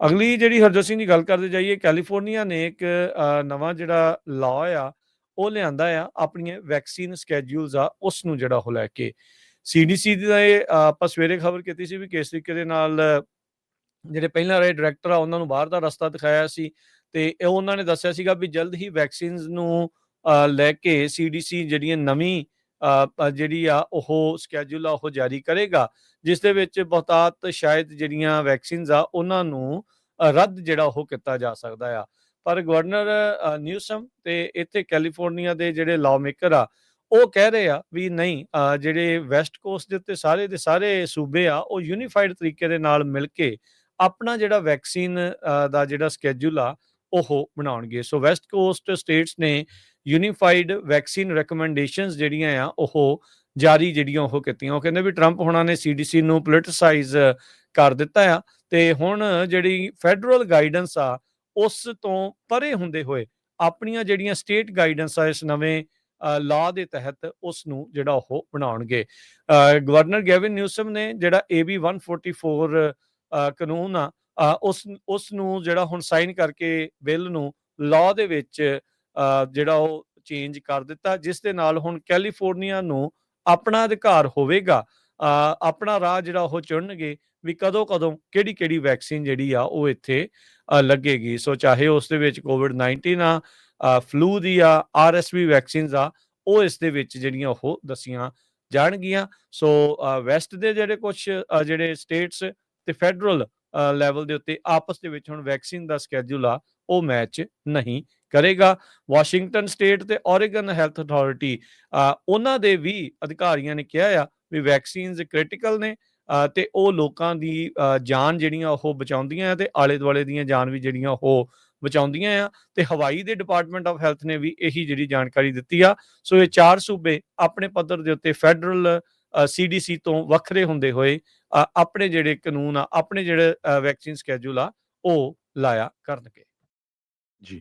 ਅਗਲੀ ਜਿਹੜੀ ਹਰਜੋਤ ਸਿੰਘ ਦੀ ਗੱਲ ਕਰਦੇ ਜਾਈਏ ਕੈਲੀਫੋਰਨੀਆ ਨੇ ਇੱਕ ਨਵਾਂ ਜਿਹੜਾ ਲਾਅ ਆ, ਉਹ ਲਿਆਂਦਾ ਆ, ਆਪਣੀਆਂ ਵੈਕਸੀਨ ਸਕੇਡਿਊਲਸ ਆ ਉਸ ਨੂੰ ਜਿਹੜਾ ਉਹ ਲੈ ਕੇ। ਸੀਡੀਸੀ ਦਾ ਇਹ ਆਪਾਂ ਸਵੇਰੇ ਖਬਰ ਕੀਤੀ ਸੀ ਵੀ ਕਿਸ ਤਰੀਕੇ ਦੇ ਨਾਲ, ਜਿਹੜੇ ਪਹਿਲਾਂ ਰਹੇ ਡਾਇਰੈਕਟਰ ਆ, ਉਹਨਾਂ ਨੂੰ ਬਾਹਰ ਦਾ ਰਸਤਾ ਦਿਖਾਇਆ ਸੀ ਤੇ ਇਹ ਉਹਨਾਂ ਨੇ ਦੱਸਿਆ ਸੀਗਾ ਵੀ ਜਲਦ ਹੀ ਵੈਕਸੀਨਸ ਨੂੰ ਲੈ ਕੇ ਸੀਡੀਸੀ ਜਿਹੜੀਆਂ ਨਵੀਂ ਜਿਹੜੀ ਆ ਉਹ ਸਕੇਡਿਊਲ ਆ ਉਹ ਜਾਰੀ ਕਰੇਗਾ, ਜਿਸ ਦੇ ਵਿੱਚ ਬਹੁਤਾਤ ਸ਼ਾਇਦ ਜਿਹੜੀਆਂ ਵੈਕਸੀਨਸ ਆ ਉਹਨਾਂ ਨੂੰ ਰੱਦ ਜਿਹੜਾ ਉਹ ਕੀਤਾ ਜਾ ਸਕਦਾ ਆ। ਪਰ ਗਵਰਨਰ ਨਿਊਸਮ ਤੇ ਇੱਥੇ ਕੈਲੀਫੋਰਨੀਆ ਦੇ ਜਿਹੜੇ ਲਾਅ ਮੇਕਰ ਆ, ਉਹ ਕਹਿ ਰਹੇ ਆ ਵੀ ਨਹੀਂ ਜਿਹੜੇ ਵੈਸਟ ਕੋਸਟ ਦੇ ਉੱਤੇ ਸਾਰੇ ਦੇ ਸਾਰੇ ਸੂਬੇ ਆ, ਉਹ ਯੂਨੀਫਾਈਡ ਤਰੀਕੇ ਦੇ ਨਾਲ ਮਿਲ ਕੇ ਆਪਣਾ ਜਿਹੜਾ ਵੈਕਸੀਨ ਦਾ ਜਿਹੜਾ ਸਕੇਡਿਊਲ ਆ, ਉਹ ਬਣਾਉਣਗੇ। ਸੋ ਵੈਸਟ ਕੋਸਟ ਸਟੇਟਸ ਨੇ ਯੂਨੀਫਾਈਡ ਵੈਕਸੀਨ ਰეკਮੈਂਡੇਸ਼ਨਸ ਜਿਹੜੀਆਂ ਆ ਉਹ ਜਾਰੀ ਜਿਹੜੀਆਂ ਉਹ ਕੀਤੀਆਂ। ਉਹ ਕਹਿੰਦੇ ਵੀ ਟਰੰਪ ਹੁਣਾਂ ਨੇ ਸੀਡੀਸੀ ਨੂੰ ਪੋਲਿਟਿਸਾਈਜ਼ ਕਰ ਦਿੱਤਾ ਆ। ਤੇ ਹੁਣ ਜਿਹੜੀ ਫੈਡਰਲ ਗਾਈਡੈਂਸ ਆ ਉਸ ਤੋਂ ਪਰੇ ਹੁੰਦੇ ਹੋਏ ਆਪਣੀਆਂ ਜਿਹੜੀਆਂ ਸਟੇਟ ਗਾਈਡੈਂਸ ਆ ਇਸ ਨਵੇਂ ਲਾਅ ਦੇ ਤਹਿਤ ਉਸ ਨੂੰ ਜਿਹੜਾ ਉਹ ਬਣਾਉਣਗੇ। ਅ, ਗਵਰਨਰ ਗੈਵਿਨ ਨਿਊਸਮ ਨੇ ਜਿਹੜਾ AB 144 ਅ, ਕਾਨੂੰਨ ਆ ਉਸ ਉਸ ਨੂੰ ਜਿਹੜਾ ਹੁਣ ਸਾਈਨ ਕਰਕੇ ਬਿੱਲ ਨੂੰ ਲਾਅ ਦੇ ਵਿੱਚ ਜਿਹੜਾ ਉਹ ਚੇਂਜ ਕਰ ਦਿੱਤਾ, ਜਿਸ ਦੇ ਨਾਲ ਹੁਣ ਕੈਲੀਫੋਰਨੀਆ ਨੂੰ ਆਪਣਾ ਅਧਿਕਾਰ ਹੋਵੇਗਾ ਆਪਣਾ ਰਾਹ ਜਿਹੜਾ ਉਹ ਚੁਣਨਗੇ ਵੀ ਕਦੋਂ ਕਦੋਂ ਕਿਹੜੀ ਕਿਹੜੀ ਵੈਕਸੀਨ ਜਿਹੜੀ ਆ ਉਹ ਇੱਥੇ ਲੱਗੇਗੀ। ਸੋ ਚਾਹੇ ਉਸ ਦੇ ਵਿੱਚ ਕੋਵਿਡ 19 ਆ ਫਲੂ ਦੀ ਆ ਆਰਐਸਵੀ ਵੈਕਸੀਨਸ ਆ, ਉਹ ਇਸ ਦੇ ਵਿੱਚ ਜਿਹੜੀਆਂ ਉਹ ਦਸੀਆਂ ਜਾਣਗੀਆਂ। ਸੋ ਵੈਸਟ ਦੇ ਜਿਹੜੇ ਕੁਝ ਜਿਹੜੇ ਸਟੇਟਸ ਤੇ ਫੈਡਰਲ ਲੈਵਲ ਦੇ ਉੱਤੇ ਆਪਸ ਦੇ ਵਿੱਚ ਹੁਣ ਵੈਕਸੀਨ ਦਾ ਸਕੇਡਿਊਲ ਆ, ਉਹ ਮੈਚ ਨਹੀਂ ਕਰੇਗਾ। ਵਾਸ਼ਿੰਗਟਨ ਸਟੇਟ ਤੇ ਓਰੇਗਨ ਹੈਲਥ ਅਥਾਰਟੀ ਉਹਨਾਂ ਦੇ ਵੀ ਅਧਿਕਾਰੀਆਂ ਨੇ ਕਿਹਾ ਆ ਵੀ ਵੈਕਸੀਨਸ ਕ੍ਰਿਟੀਕਲ ਨੇ ਅ, ਤੇ ਉਹ ਲੋਕਾਂ ਦੀ ਜਾਨ ਜਿਹੜੀਆਂ ਉਹ ਬਚਾਉਂਦੀਆਂ ਆ ਤੇ ਆਲੇ ਦੁਆਲੇ ਦੀਆਂ ਜਾਨ ਵੀ ਜਿਹੜੀਆਂ ਉਹ ਬਚਾਉਂਦੀਆਂ ਆ ਤੇ ਹਵਾਈ ਦੇ ਡਿਪਾਰਟਮੈਂਟ ਆਫ ਹੈਲਥ ਨੇ ਵੀ ਇਹੀ ਜਿਹੜੀ ਜਾਣਕਾਰੀ ਦਿੱਤੀ ਆ। ਸੋ ਇਹ ਚਾਰ ਸੂਬੇ ਆਪਣੇ ਪੱਧਰ ਦੇ ਉੱਤੇ ਫੈਡਰਲ ਸੀਡੀਸੀ ਤੋਂ ਵੱਖਰੇ ਹੁੰਦੇ ਹੋਏ ਆਪਣੇ ਜਿਹੜੇ ਕਾਨੂੰਨ ਆ ਆਪਣੇ ਜਿਹੜੇ ਵੈਕਸੀਨ ਸਕੇਡਿਊਲ ਆ ਉਹ ਲਾਇਆ ਕਰਨਗੇ। ਜੀ।